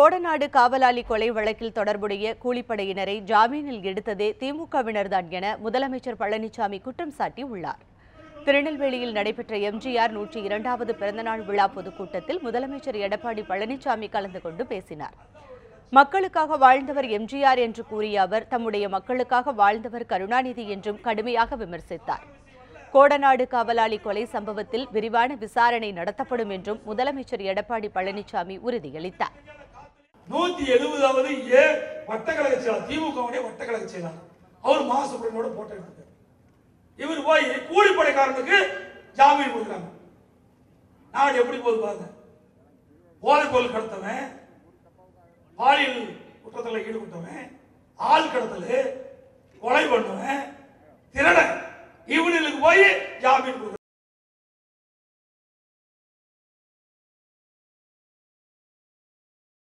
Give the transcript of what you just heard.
கோடநாடு காவலாளி கொலை வழக்கில் தொடர்புடைய கூலிப்படையினரை ஜாமீனில் எடுத்ததே திமுகவினர்தான் என முதலமைச்சர் பழனிசாமி குற்றம் சாட்டியுள்ளார் திருநெல்வேலியில் நடைபெற்ற எம்ஜிஆர் நூற்றி இரண்டாவது பிறந்தநாள் விழா பொதுக்கூட்டத்தில் முதலமைச்சர் எடப்பாடி பழனிசாமி கலந்து கொண்டு பேசினார். மக்களுக்காக வாழ்ந்தவர் எம்ஜிஆர் என்று கூறிய அவர் தம்முடைய மக்களுக்காக வாழ்ந்தவர் கருணாநிதி என்றும் கடுமையாக விமர்சித்தார். கோடநாடு காவலாளி கொலை சம்பவத்தில் விரிவான விசாரணை நடத்தப்படும் என்றும் முதலமைச்சர் எடப்பாடி பழனிசாமி உறுதியளித்தார். நூத்தி எழுபதாவது ஏ வட்டக்கழக செயலாளர் திமுகவுடைய வட்டக்கழக செயலாளர். அவர் மா சுப்பிரமணியோட போட்டோ எடுத்தார் இவர் போய் கூலிப்படைக்காரனுக்கு ஜாமீன் கொடுக்குறாங்க. நாடு எப்படி போகுது பாருங்க. போதைப் பொருள் கடத்தவன் பாலியல் குற்றத்தில் ஈடுபட்டவன் ஆள் கடத்தல் கொலை பண்ணவன் திருடன். இவனுக்கு போய் ஜாமீன் கொடுக்குறேன்